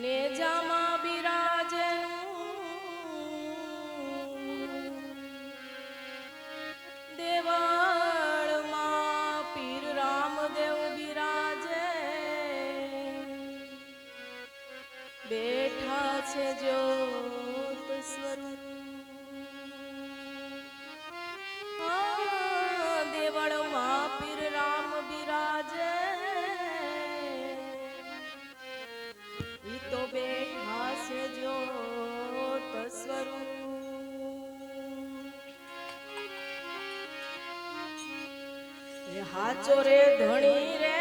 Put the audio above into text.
નેજામાં બિરાજનું દેવળમાં પીર બિરાજે બેઠા છે જ્યોત હાચો રે ધણી રે